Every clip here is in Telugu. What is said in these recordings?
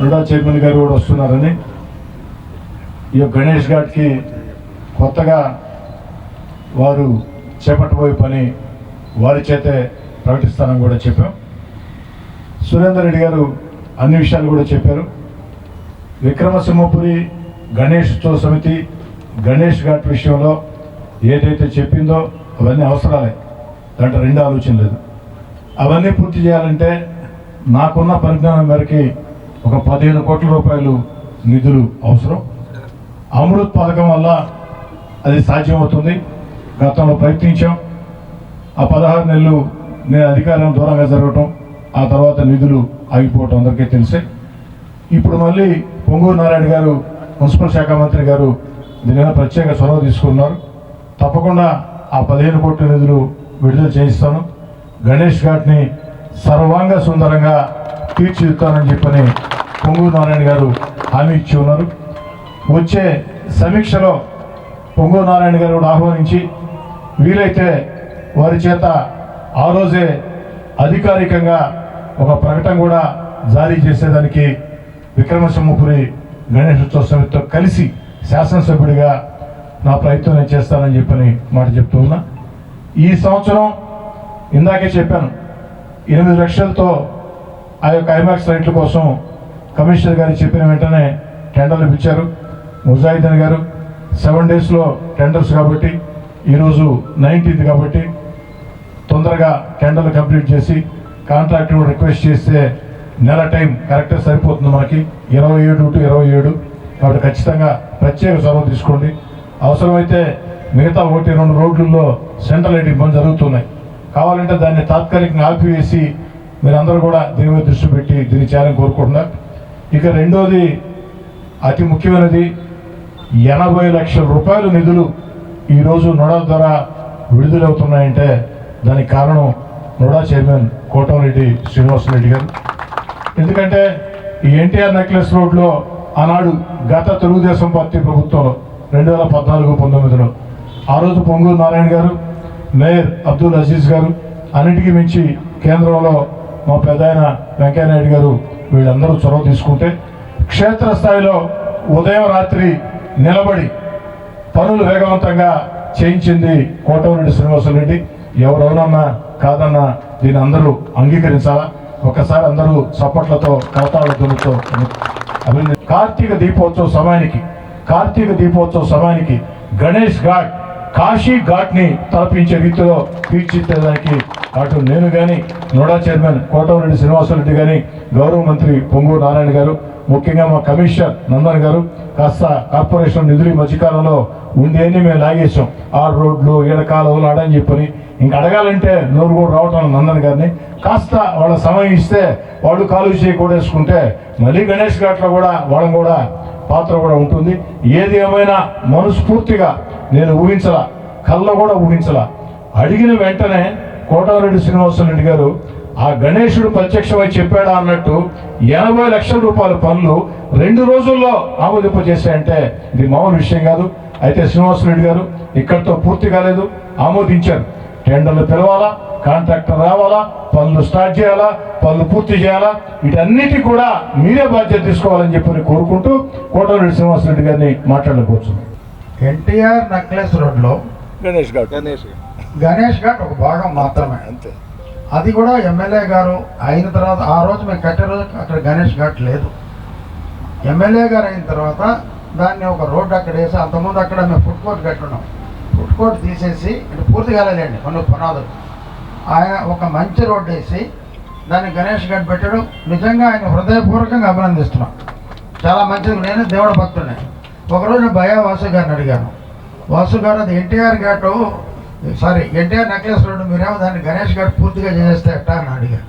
నడా చైర్మన్ గారు కూడా వస్తున్నారని. ఈ యొక్క గణేష్ ఘాట్కి కొత్తగా వారు చేపట్టబోయే పని వారి చేతే ప్రకటిస్తానని కూడా చెప్పాం. సురేందర్ రెడ్డి గారు అన్ని విషయాలు కూడా చెప్పారు. విక్రమసింహపురి గణేష్ ఉత్సవ సమితి గణేష్ ఘాట్ విషయంలో ఏదైతే చెప్పిందో అవన్నీ అవసరాలే. దాంట్లో రెండు ఆలోచన లేదు. అవన్నీ పూర్తి చేయాలంటే నాకున్న పరిజ్ఞానం మేరకి ఒక పదిహేను కోట్ల రూపాయలు నిధులు అవసరం. అమృత్ పథకం వల్ల అది సాధ్యమవుతుంది. గతంలో ప్రయత్నించాం. ఆ పదహారు నెలలు నేను అధికారం దూరంగా జరగటం ఆ తర్వాత నిధులు ఆగిపోవటం అందరికీ తెలిసే. ఇప్పుడు మళ్ళీ పొంగూరు నారాయణ గారు మున్సిపల్ శాఖ మంత్రి గారు దీని ప్రత్యేక చొరవ తీసుకున్నారు. తప్పకుండా ఆ పదిహేను కోట్ల నిధులు విడుదల చేయిస్తాను. గణేష్ ఘాట్ని సర్వాంగ సుందరంగా తీర్చిదిద్దానని చెప్పని పొంగూరు నారాయణ గారు హామీ ఇచ్చి ఉన్నారు. వచ్చే సమీక్షలో పొంగూరు నారాయణ గారు కూడా ఆహ్వానించి వీలైతే వారి చేత ఆ రోజే అధికారికంగా ఒక ప్రకటన కూడా జారీ చేసేదానికి విక్రమసింహపురి గణేశోత్సవ సమితితో కలిసి శాసనసభ్యుడిగా నా ప్రయత్నం నేను చేస్తానని చెప్పని మాట చెప్తూ ఉన్నా. ఈ సంవత్సరం ఇందాకే చెప్పాను ఎనిమిది లక్షలతో ఆ యొక్క ఐమాక్స్ రైట్ల కోసం కమిషనర్ గారు చెప్పిన వెంటనే టెండర్లు ఇచ్చారు ముజాహిద్దీన్ గారు సెవెన్ డేస్లో టెండర్స్ కాబట్టి ఈరోజు నైన్టీన్త్ కాబట్టి తొందరగా టెండర్లు కంప్లీట్ చేసి కాంట్రాక్టర్ రిక్వెస్ట్ చేస్తే నెల టైం కరెక్ట్గా సరిపోతుంది మనకి. ఇరవై ఏడు టు ఇరవై ఏడు. కాబట్టి ఖచ్చితంగా ప్రత్యేక చొరవ తీసుకోండి. అవసరమైతే మిగతా ఒకటి రెండు రోడ్లలో సెంట్రల్ లైటింగ్ పనులు జరుగుతున్నాయి. కావాలంటే దాన్ని తాత్కాలికంగా ఆపివేసి మీరందరూ కూడా దీని మీద దృష్టి పెట్టి దీన్ని చేయాలని కోరుకుంటున్నారు ఇక రెండోది అతి ముఖ్యమైనది ఎనభై లక్షల రూపాయల నిధులు ఈరోజు నోడా ద్వారా విడుదలవుతున్నాయంటే దానికి కారణం నోడా చైర్మన్ కోటంరెడ్డి శ్రీనివాసరెడ్డి గారు. ఎందుకంటే ఈ ఎన్టీఆర్ నెక్లెస్ రోడ్లో ఆనాడు గత తెలుగుదేశం పార్టీ ప్రభుత్వంలో రెండు వేల పద్నాలుగు పంతొమ్మిదిలో. ఆ రోజు పొంగూరు నారాయణ గారు మేయర్ అబ్దుల్ అజీజ్ గారు అన్నిటికీ మించి కేంద్రంలో మా పెద్ద ఆయన వెంకయ్యనాయుడు గారు వీళ్ళందరూ చొరవ తీసుకుంటే క్షేత్రస్థాయిలో ఉదయం రాత్రి నిలబడి పనులు వేగవంతంగా చేయించింది కోటమిరెడ్డి శ్రీనివాసరెడ్డి ఎవరెవరన్నా కాదన్నా దీన్ని అందరూ అంగీకరించాలా? ఒకసారి అందరూ చప్పట్లతో కరతాళతో అభినంది కార్తీక దీపోత్సవ సమయానికి కార్తీక దీపోత్సవ సమయానికి గణేష్ ఘాట్ కాశీ ఘాట్ని తలపించే రీతిలో తీర్చిదిద్దడానికి అటు నేను కానీ నోడా చైర్మన్ కోటమరెడ్డి శ్రీనివాసరెడ్డి కానీ గౌరవ మంత్రి పొంగూరు నారాయణ గారు ముఖ్యంగా మా కమిషనర్ నందన్ గారు కాస్త కార్పొరేషన్ నిధులు మధ్యకాలంలో మధ్యకాలంలో ఉండేని మేము లాగేసాం ఆరు రోడ్లు ఏడ అడని ఆడని చెప్పని. ఇంక అడగాలంటే నోరు కూడా రావటం నందన్ గారిని. కాస్త వాళ్ళ సమయం ఇస్తే వాళ్ళు కాలు చేయకూడేసుకుంటే కూడా వేసుకుంటే మళ్ళీ గణేష్ ఘాట్లో కూడా వాళ్ళని కూడా పాత్ర కూడా ఉంటుంది. ఏది ఏమైనా మనస్ఫూర్తిగా నేను ఊహించలా కళ్ళ కూడా ఊహించలా. అడిగిన వెంటనే కోటారెడ్డి శ్రీనివాసరెడ్డి గారు ఆ గణేశుడు ప్రత్యక్షమై చెప్పాడా? అన్నట్టు ఎనభై లక్షల రూపాయల పనులు రెండు రోజుల్లో ఆమోదింప చేశాయంటే ఇది మామూలు విషయం కాదు. అయితే శ్రీనివాసరెడ్డి గారు ఇక్కడితో పూర్తి కాలేదు ఆమోదించారు. టెండర్లు పిలవాలా కాంట్రాక్టర్ రావాలా? పనులు స్టార్ట్ చేయాలా? పనులు పూర్తి చేయాలా? వీటన్నిటి కూడా మీరే బాధ్యత తీసుకోవాలని చెప్పని కోరుకుంటూ కోటమిరెడ్డి శ్రీనివాసరెడ్డి గారిని మాట్లాడకపోవచ్చు. ఎన్టీఆర్ నెక్లెస్ రోడ్లో గణేష్ గారు గణేష్ ఘాట్. ఒక భాగం మాత్రమే. అంతే. అది కూడా ఎమ్మెల్యే గారు అయిన తర్వాత ఆ రోజు మేము కట్టే రోజు అక్కడ గణేష్ ఘాట్ లేదు. ఎమ్మెల్యే గారు అయిన తర్వాత దాన్ని ఒక రోడ్డు అక్కడ వేసి అంతకుముందు అక్కడ మేము ఫుడ్ కోర్ట్ కట్టున్నాం. ఫుడ్ తీసేసి అంటే పూర్తి కాలేదండి కొన్ని పునాదులు. ఆయన ఒక మంచి రోడ్డు వేసి దాన్ని గణేష్ గడ్డి పెట్టడం నిజంగా ఆయన హృదయపూర్వకంగా అభినందిస్తున్నాం. చాలా మంచిది. నేను దేవుడు భక్తుడిని. ఒకరోజు భయా వాసు గారిని అడిగాను. వాసు గారు అది ఎన్టీఆర్ ఘాటు సారీ ఎన్టీఆర్ నెక్లెస్ రోడ్డు మీరేమో దాన్ని గణేష్ ఘాట్ పూర్తిగా చేసేస్తే ఎట్టా అని అడిగాను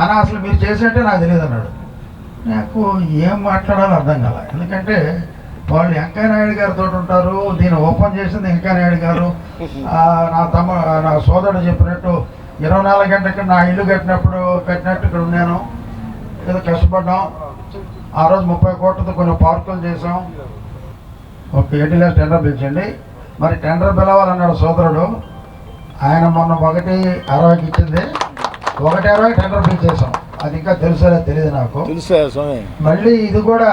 అని అసలు మీరు చేసేట్టే నాకు తెలియదు అన్నాడు. నాకు ఏం మాట్లాడాలో అర్థం కాల. ఎందుకంటే వాళ్ళు వెంకయ్య నాయుడు గారితో ఉంటారు దీన్ని ఓపెన్ చేసింది వెంకయ్య నాయుడు గారు. నా తమ్మ నా సోదరుడు చెప్పినట్టు ఇరవై నాలుగు గంటలకి నా ఇల్లు కట్టినప్పుడు కట్టినట్టు ఇక్కడ ఉన్నాను. ఏదో కష్టపడ్డాం. ఆ రోజు ముప్పై కోట్లతో కొన్ని పార్కులు చేసాం ఒక ఎయిటీ ల్యాక్స్ టెండర్ పిలిచండి. మరి టెండర్ పిలవాలన్నాడు సోదరుడు. ఆయన మొన్న ఒకటి అరవైకి ఇచ్చింది. ఒకటి అరవై టెండర్ పిలిచేసాం అది ఇంకా తెలుసో తెలియదు నాకు. మళ్ళీ ఇది కూడా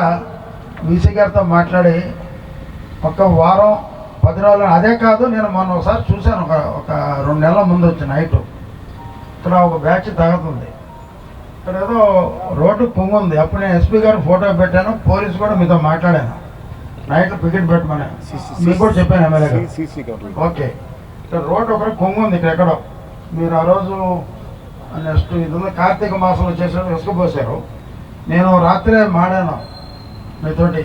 వీసీ గారితో మాట్లాడి ఒక వారం పది రోజులు అదే కాదు నేను మొన్న ఒకసారి చూశాను ఒక ఒక రెండు నెలల ముందు వచ్చి నైట్. ఇక్కడ ఒక బ్యాచ్ తగ్గుతుంది ఇక్కడ ఏదో రోడ్డు పొంగుంది అప్పుడు నేను ఎస్పీ గారికి ఫోటో పెట్టాను పోలీసు కూడా మీతో మాట్లాడాను. నైట్ పికెట్ పెట్టమని. మీకు కూడా చెప్పాను ఎమ్మెల్యే గారు. ఓకే. ఇక్కడ రోడ్డు ఒకటి కొంగు ఉంది ఇక్కడ ఎక్కడో. మీరు ఆ రోజు నెక్స్ట్ ఇది ఉంది కార్తీక మాసంలో చేసారు ఇసుక పోసారు నేను రాత్రే మాడాను. మీతోటి.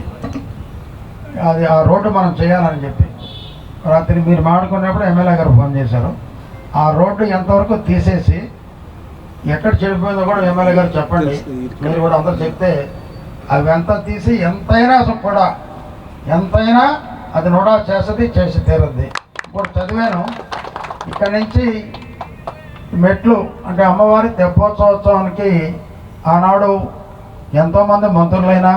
అది ఆ రోడ్డు మనం చేయాలని చెప్పి. రాత్రి మీరు మాడుకున్నప్పుడు ఎమ్మెల్యే గారు ఫోన్ చేశారు. ఆ రోడ్డు ఎంతవరకు తీసేసి ఎక్కడ చెడిపోయిందో కూడా ఎమ్మెల్యే గారు చెప్పండి. మీరు కూడా అందరు చెప్తే అవి ఎంత తీసి ఎంతైనా కూడా ఎంతైనా అది నోడా చేస్తుంది చేసి తీరుద్ది. ఇప్పుడు చదివాను. ఇక్కడి నుంచి మెట్లు అంటే అమ్మవారి తెప్పోత్సవోత్సవానికి ఆనాడు ఎంతోమంది మంత్రులైనా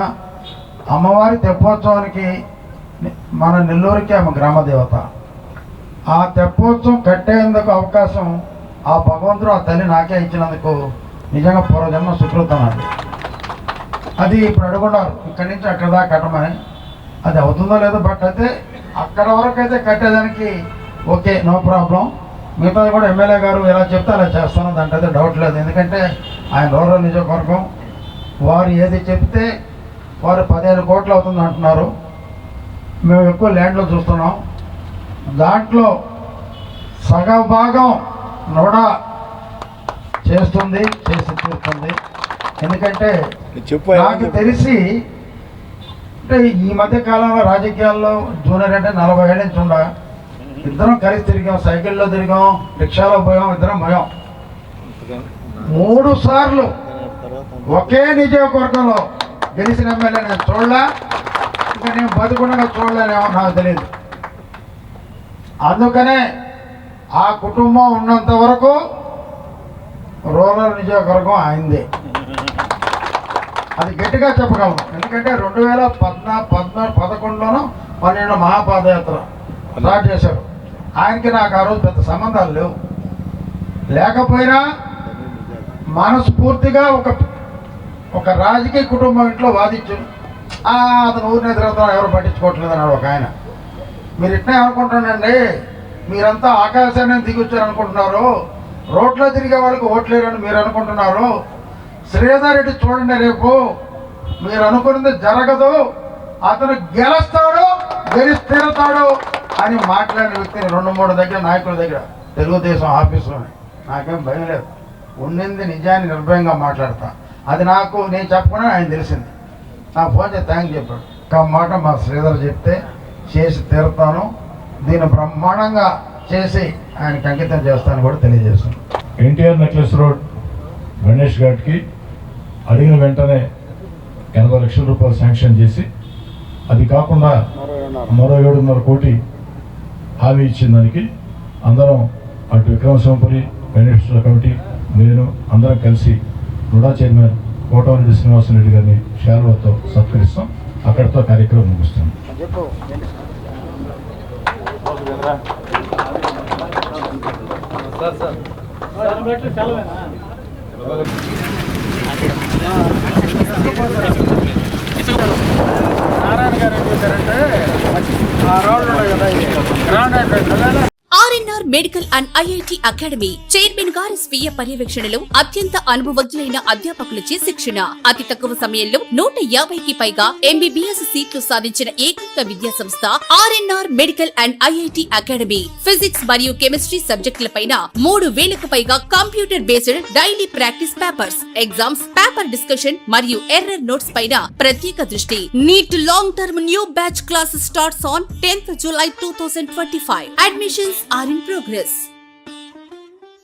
అమ్మవారి తెప్పోత్సవానికి మన నెల్లూరుకి ఆమె గ్రామ దేవత ఆ తెప్పోత్సవం కట్టేందుకు అవకాశం ఆ భగవంతుడు ఆ తల్లి నాకే ఇచ్చినందుకు నిజంగా పూర్వజన్మ సుకృతం అది అది ఇప్పుడు అడుగున్నారు ఇక్కడి నుంచి అక్కడ దాకా కట్టమని. అది అవుతుందో లేదో బట్ అయితే అక్కడ వరకు అయితే కట్టేదానికి ఓకే నో ప్రాబ్లం. మిగతాది కూడా ఎమ్మెల్యే గారు ఎలా చెప్తే అలా చేస్తాను దాంట్లో అయితే డౌట్ లేదు. ఎందుకంటే ఆయన రూరల్ నియోజకవర్గం వారు ఏది చెప్తే వారు పదిహేను కోట్లు అవుతుంది అంటున్నారు. మేము ఎక్కువ ల్యాండ్లో చూస్తున్నాం. దాంట్లో సగ భాగం నోడా చేస్తుంది చేసి తీరుతుంది. ఎందుకంటే చెప్పు నాకు తెలిసి అంటే ఈ మధ్య కాలంలో రాజకీయాల్లో జూనియర్ అంటే నలభై ఏళ్ళ నుంచి ఉండ. ఇద్దరం కలిసి తిరిగాం సైకిల్లో తిరిగాం రిక్షాలో పోయాం ఇద్దరం పోయాం. మూడు సార్లు ఒకే నియోజకవర్గంలో గెలిచిన ఎమ్మెల్యే నేను చూడలా. ఇంకా నేను బతుకుండా చూడలేనేమో నాకు తెలియదు అందుకనే ఆ కుటుంబం ఉన్నంత వరకు రూరల్ నియోజకవర్గం అయింది. అది గట్టిగా చెప్పగలను. ఎందుకంటే రెండు వేల పద్నా పద్నా పదకొండులోనూ పన్నెండు మహాపాదయాత్ర స్టార్ట్ చేశారు. ఆయనకి నాకు ఆ రోజు పెద్ద సంబంధాలు లేవు. లేకపోయినా మనస్ఫూర్తిగా ఒక ఒక రాజకీయ కుటుంబం ఇంట్లో వాదించారు. అతను ఊరిని తిరుగుతాను ఎవరు పట్టించుకోవట్లేదు అన్నాడు ఒక ఆయన. మీరు ఇట్నే అనుకుంటానండి మీరంతా ఆకాశాన్ని దిగొచ్చారు అనుకుంటున్నారు రోడ్లో తిరిగే వాళ్ళకి ఓట్లేరని మీరు అనుకుంటున్నారు. శ్రీధర్ రెడ్డి చూడండి రేపు మీరు అనుకున్నది జరగదు అతను గెలుస్తాడు గెలిచి అని మాట్లాడిన వ్యక్తిని రెండు మూడు దగ్గర నాయకుల దగ్గర తెలుగుదేశం ఆఫీసులోనే. నాకేం భయం లేదు. ఉండింది నిజాన్ని నిర్భయంగా మాట్లాడతా. అది నాకు నేను చెప్పకుండా ఆయన తెలిసింది. నా ఫోన్ చేసి థ్యాంక్ చెప్పాడు. ఒక మాట మా శ్రీధర్ చెప్తే చేసి తీరుతాను. దీన్ని బ్రహ్మాండంగా చేసి ఆయనకి అంకితం చేస్తాను కూడా తెలియజేస్తాను ఎన్టీఆర్ నెక్లెస్ రోడ్ గణేష్ ఘాట్కి అడిగిన వెంటనే ఎనభై లక్షల రూపాయలు శాంక్షన్ చేసి అది కాకుండా మరో ఏడున్నర కోటి హామీ ఇచ్చిన దానికి అందరం అటు విక్రమసింహపురి గణేశ్వర కమిటీ నేను అందరం కలిసి రుడా చైర్మన్ కోటవరెడ్డి శ్రీనివాసరెడ్డి గారిని షేర్లతో సత్కరిస్తాం. అక్కడితో కార్యక్రమం ముగుస్తాం. నారాయణ గారు ఏం చేశారంటే ఆ రోడ్లు ఉన్నాయి కదా ఈ గ్రౌండ్ అంటే RNR medical and IIT academy chairman గారి స్వీయ పర్యవేక్షణలో అత్యంత అనుభవజ్ఞులైన అధ్యాపకులచే శిక్షణ. అతి తక్కువ సమయంలో నూట యాభైకి పైగా ఎంబీబీఎస్ సీట్లు సాధించిన ఏకైక విద్యా సంస్థ RNR medical and IIT academy. Physics మరియు కెమిస్ట్రీ సబ్జెక్టులపైన మూడు వేలకు పైగా computer based daily practice papers exams paper discussion మరియు ఎర్రర్ నోట్స్ పైన ప్రత్యేక దృష్టి. NEET long term new batch class starts on tenth July two thousand twenty five. Admissions are in progress.